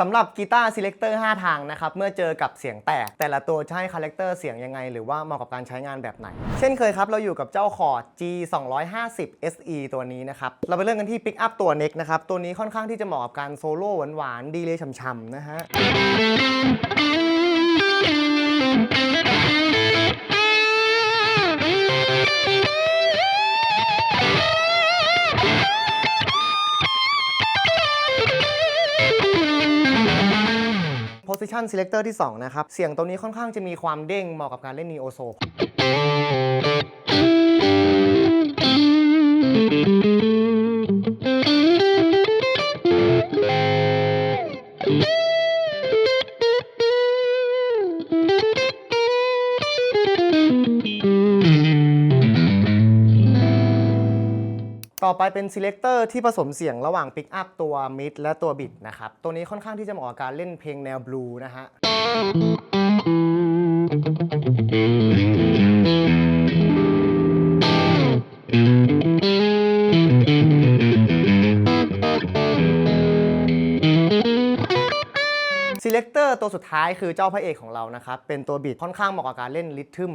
สำหรับกีตาร์ selector 5 ทางนะครับ เมื่อเจอกับเสียงแตก แต่ละตัวจะให้คาแรคเตอร์เสียงยังไง หรือว่าเหมาะกับการใช้งานแบบไหน เช่นเคยครับ เราอยู่กับเจ้าคอร์ด G 250 SE ตัวนี้นะครับ เราไปเริ่มกันที่ pick up ตัว neck นะครับ ตัวนี้ค่อนข้างที่จะเหมาะกับการโซโล่หวานๆ ดีเลยช่ำๆนะฮะ position selector ที่ 2 นะครับ เสียงตัวนี้ค่อนข้างจะมีความเด้งเหมาะกับการเล่น neo soul ต่อไปเป็น selector ที่ผสมเสียงระหว่าง pick up ตัว mid และตัว bit นะครับ ตัวนี้ค่อนข้างที่จะเหมาะกับการเล่นเพลงแนว blue นะฮะ selector ตัวสุดท้ายคือเจ้าพระเอกของเรานะครับ เป็นตัวบิดค่อนข้างเหมาะกับการเล่นริทึม